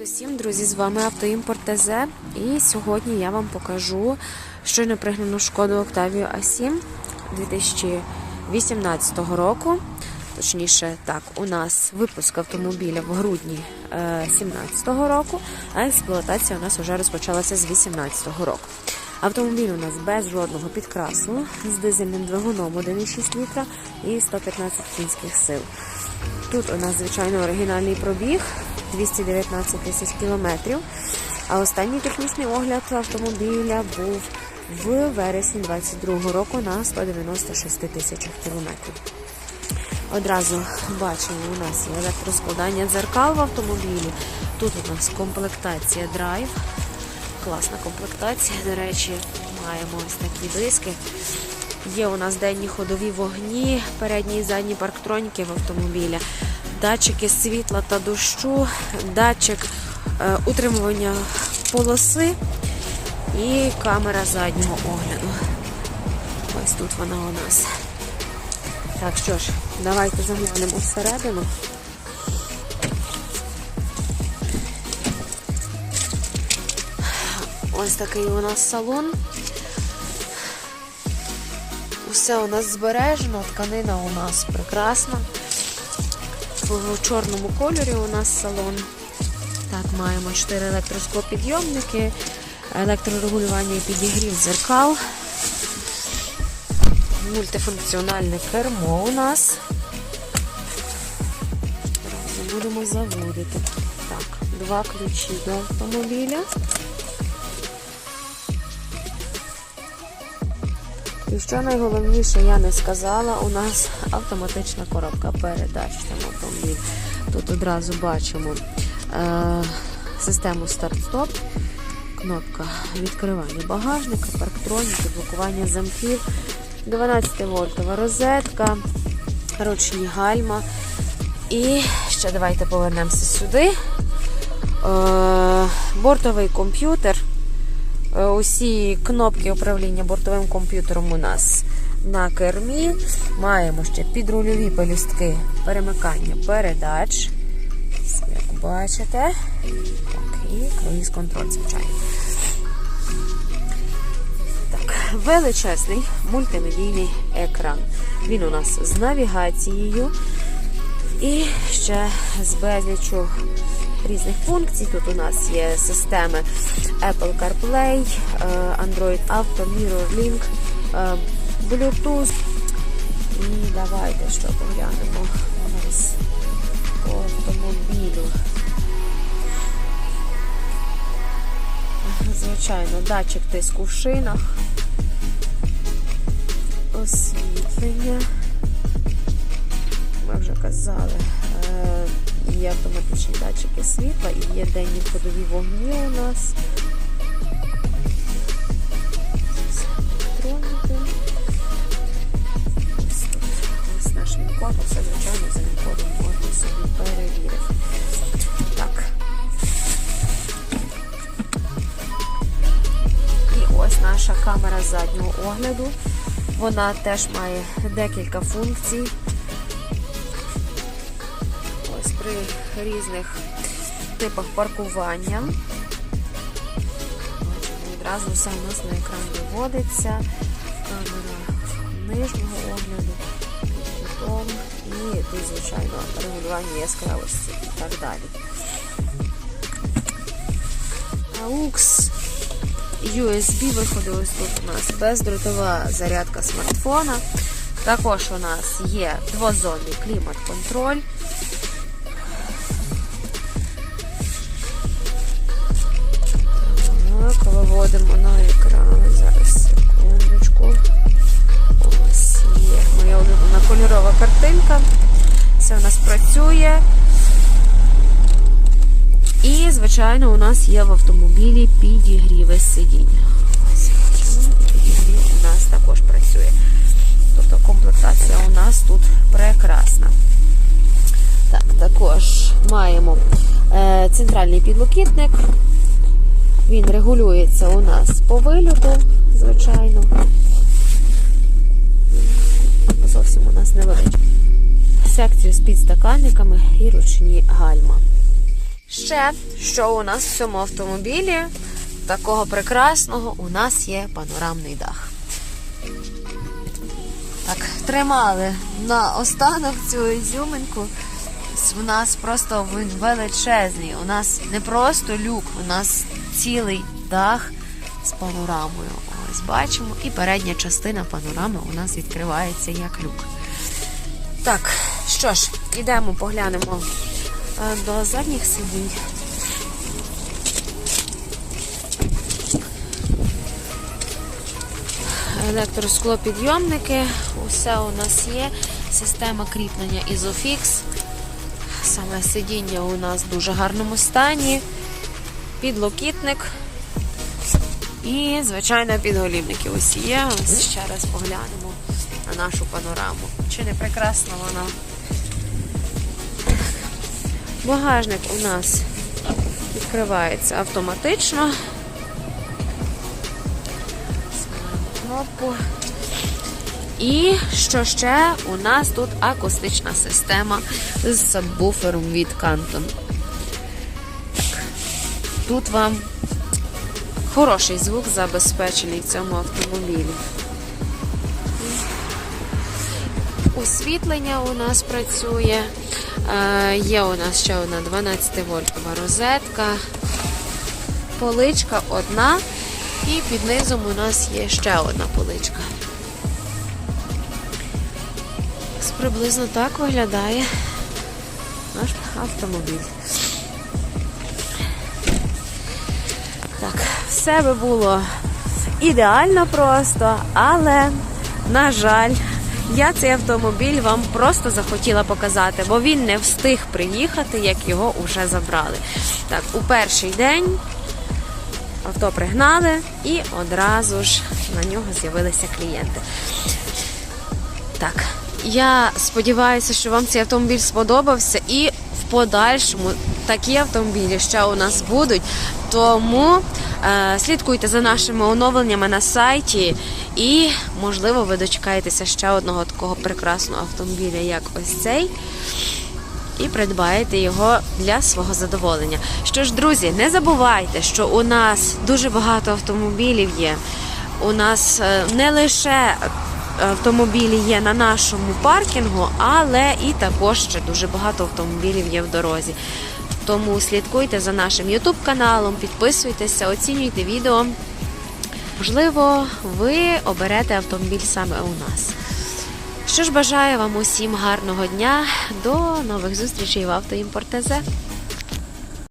усім, друзі! З вами Автоімпорт ТЗ. І сьогодні я вам покажу щойно пригнану шкоду Octavia A7 2018 року. Точніше, так, у нас випуск автомобіля в грудні 2017 року, а експлуатація у нас вже розпочалася з 2018 року. Автомобіль у нас без жодного підкрасу, з дизельним двигуном 1,6 літра і 115 кінських сил. Тут у нас, звичайно, оригінальний пробіг 219 тисяч кілометрів. А останній технічний огляд автомобіля був в вересні 2022 року на 196 тисячах кілометрів. Одразу бачимо, у нас є електроскладання дзеркал в автомобілі. Тут у нас комплектація драйв. Класна комплектація, до речі, маємо ось такі диски. Є у нас денні ходові вогні, передні і задні парктроніки в автомобіля, датчики світла та дощу, датчик е, утримування полоси і камера заднього огляду. Ось тут вона у нас. Так, що ж, давайте заглянемо всередину. Ось такий у нас салон. Усе у нас збережено, тканина у нас прекрасна. В чорному кольорі у нас салон. Так, маємо 4 електроскопідйомники, електрорегулювання і підігрів дзеркал. Мультифункціональне кермо у нас. Будемо заводити. Так, два ключі до автомобіля. І що найголовніше, я не сказала, у нас автоматична коробка передач в цьому автомобілі. Тут одразу бачимо е, систему старт-стоп, кнопка відкривання багажника, парктроніки, блокування замків, 12 вольтова розетка, ручні гальма. І ще давайте повернемося сюди. Е, бортовий комп'ютер. Е, Усі кнопки управління бортовим комп'ютером у нас на кермі. Маємо ще підрульові пелюстки перемикання передач. Як бачите. Так, і круїз контроль, звичайно. Так, величезний мультимедійний екран. Він у нас з навігацією. І ще з безлічу різних функцій. Тут у нас є системи Apple CarPlay, е, Android Auto, MirrorLink, е, Bluetooth. І давайте що поглянемо у нас по автомобілю. Звичайно, датчик тиску в шинах, освітлення. Казали, е, є автоматичні датчики світла і є денні ходові вогні у нас. Ось наш він-код, все звичайно за він-кодом можна собі перевірити. Так. І ось наша камера заднього огляду. Вона теж має декілька функцій. При різних типах паркування. Відразу все у нас на екран виводиться. Камера нижнього огляду, під кутом і тут, звичайно, регулювання яскравості і так далі. AUX USB виходи ось тут у нас бездротова зарядка смартфона. Також у нас є двозонний клімат-контроль. Картинка. Все у нас працює. І, звичайно, у нас є в автомобілі підігріви сидінь. Ось, підігрів у нас також працює. Тобто комплектація у нас тут прекрасна. Так, також маємо е, центральний підлокітник. Він регулюється у нас по вильоту, звичайно. Зовсім у нас невеличкий. Секцію з підстаканниками і ручні гальма. ще, що у нас в цьому автомобілі такого прекрасного, у нас є панорамний дах. Так, тримали на останок цю ізюминку. У нас просто він величезний. У нас не просто люк, у нас цілий дах з панорамою. Ось бачимо. І передня частина панорами у нас відкривається як люк. Так, що ж, ідемо поглянемо е, до задніх сидінь. Електросклопідйомники, усе у нас є. Система кріплення Isofix. Саме сидіння у нас в дуже гарному стані. Підлокітник. І, звичайно, підголівники ось є. Ось ще раз поглянемо на нашу панораму. Чи не прекрасна вона? Багажник у нас відкривається автоматично. Кнопку. І що ще? У нас тут акустична система з сабвуфером від Canton. Тут вам хороший звук забезпечений в цьому автомобілі. Освітлення у нас працює. Е, Є у нас ще одна 12-вольтова розетка. Поличка одна. І під низом у нас є ще одна поличка. Приблизно так виглядає наш автомобіль. Все би було ідеально просто, але, на жаль, я цей автомобіль вам просто захотіла показати, бо він не встиг приїхати, як його вже забрали. Так, у перший день авто пригнали і одразу ж на нього з'явилися клієнти. Так, я сподіваюся, що вам цей автомобіль сподобався, і в подальшому такі автомобілі ще у нас будуть. Тому е, слідкуйте за нашими оновленнями на сайті, і, можливо, ви дочекаєтеся ще одного такого прекрасного автомобіля, як ось цей. І придбаєте його для свого задоволення. Що ж, друзі, не забувайте, що у нас дуже багато автомобілів є. У нас е, не лише автомобілі є на нашому паркінгу, але і також ще дуже багато автомобілів є в дорозі. Тому слідкуйте за нашим YouTube каналом, підписуйтеся, оцінюйте відео. Можливо, ви оберете автомобіль саме у нас. Що ж, бажаю вам усім гарного дня. До нових зустрічей в Автоімпорт.